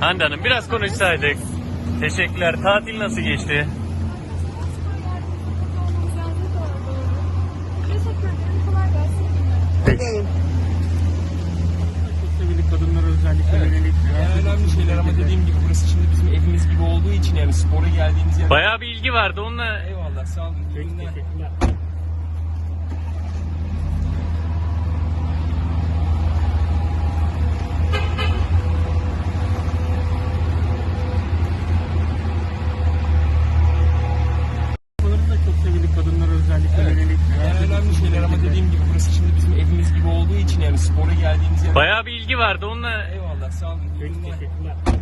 Hande Hanım biraz konuşsaydık. Teşekkürler. Tatil nasıl geçti? Teşekkür ederim. Kolay gelsin. Çok sevgili kadınlara özellikle yönelik. Yani önemli şeyler ama dediğim gibi burası şimdi bizim evimiz gibi olduğu için yani spora geldiğimiz yer. Bayağı bir ilgi vardı onunla. Eyvallah sağ olun. Teşekkürler. Bunların da çok sevgili kadınlara özellikle yönelik. Yani önemli şeyler ama burası şimdi bizim evimiz gibi olduğu için yani spora geldiğimiz yer. Bayağı bir ilgi vardı onunla. Eyvallah sağ olun. Teşekkürler.